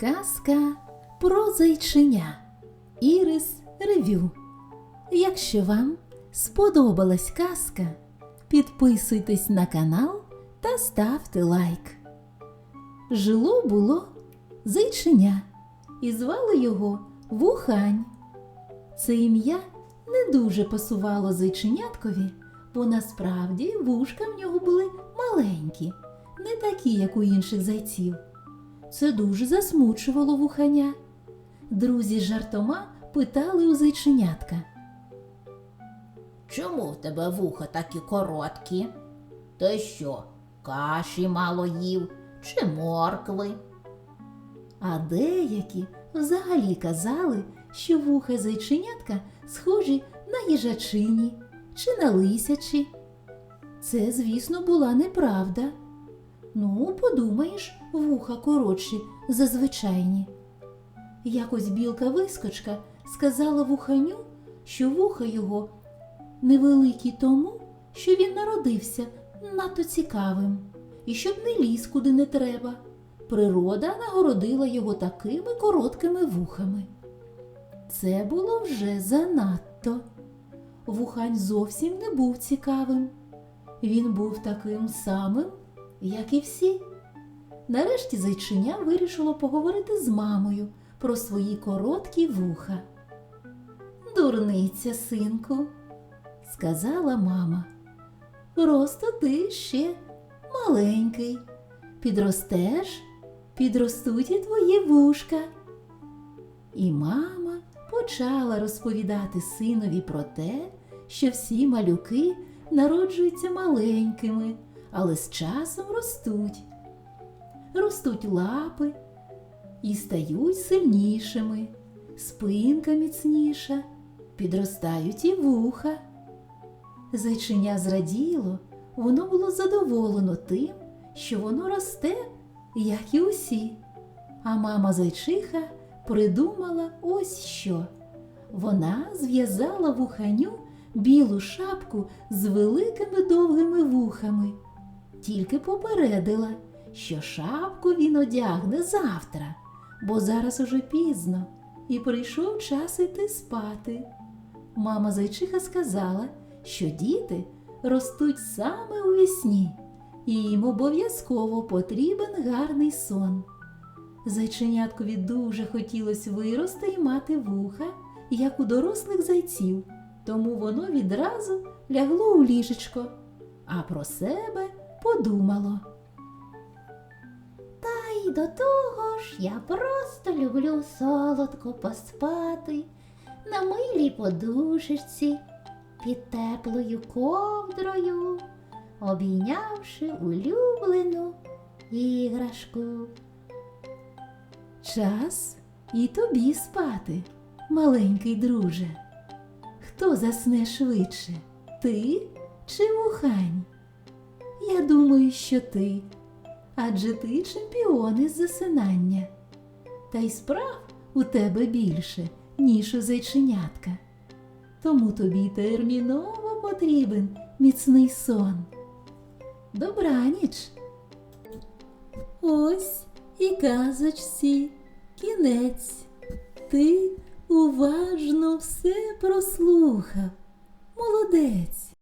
Казка про зайчиня Ірис Ревю. Якщо вам сподобалась казка, підписуйтесь на канал та ставте лайк. Жило було зайчиня, і звали його Вухань. Це ім'я не дуже пасувало зайченяткові, бо насправді вушка в нього були маленькі, не такі, як у інших зайців. Це дуже засмучувало вуханя. Друзі жартома питали у зайченятка. Чому в тебе вуха такі короткі? Ти що, каші мало їв чи моркви? А деякі взагалі казали, що вуха зайченятка схожі на їжачині чи на лисячі. Це, звісно, була неправда. Ну, подумаєш, вуха коротші за звичайні. Якось білка вискочка сказала вуханю, що вуха його невеликі тому, що він народився надто цікавим, і щоб не ліз куди не треба. Природа нагородила його такими короткими вухами. Це було вже занадто. Вухань зовсім не був цікавим. Він був таким самим, як і всі. Нарешті зайчиня вирішило поговорити з мамою про свої короткі вуха. Дурниця, синку, сказала мама. Просто ти ще маленький. Підростеш, підростуть і твої вушка. І мама почала розповідати синові про те, що всі малюки народжуються маленькими, але з часом ростуть. Ростуть лапи і стають сильнішими, спинка міцніша, підростають і вуха. Зайчиня зраділо, воно було задоволено тим, що воно росте, як і усі. А мама зайчиха придумала ось що. Вона зв'язала вуханю білу шапку з великими довгими вухами, тільки попередила, що шапку він одягне завтра, бо зараз уже пізно, і прийшов час іти спати. Мама зайчиха сказала, що діти ростуть саме у вісні, і їм обов'язково потрібен гарний сон. Зайченяткові дуже хотілося вирости і мати вуха, як у дорослих зайців, тому воно відразу лягло у ліжечко, а про себе подумало. Та й до того ж я просто люблю солодко поспати на милій подушечці під теплою ковдрою, обійнявши улюблену іграшку. Час і тобі спати, маленький друже. Хто засне швидше, ти чи вухань? Я думаю, що ти, адже ти чемпіон із засинання. Та й справ у тебе більше, ніж у зайченятка. Тому тобі терміново потрібен міцний сон. Добраніч. Ось і казочці кінець. Ти уважно все прослухав. Молодець.